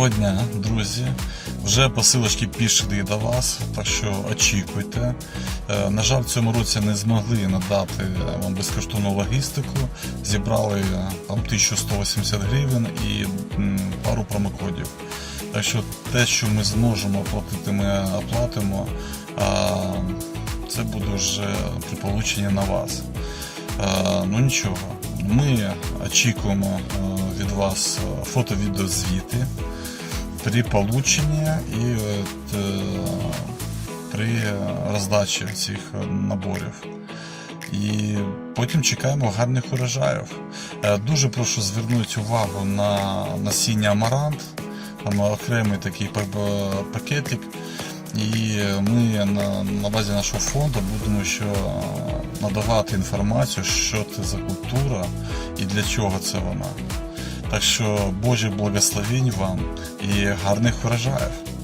Доброго дня, друзі. Вже посилочки пішли до вас, так що очікуйте. Е, На жаль, в цьому році не змогли надати вам безкоштовну логістику. Зібрали е, там 1180 гривень і пару промокодів. Так що те, що ми зможемо оплатити, ми оплатимо. Це буде вже при полученні на вас. Е, Ну нічого, ми очікуємо від вас фото-відеозвіти при полученні і е, при роздачі цих е, наборів. І потім чекаємо гарних урожаїв. Е, Дуже прошу звернути увагу на насіння амарант, там окремий такий пакетик. І ми на, на базі нашого фонду будемо ще е, надавати інформацію, що це за культура і для чого це вона. Так що Божих благословень вам і гарних врожаїв.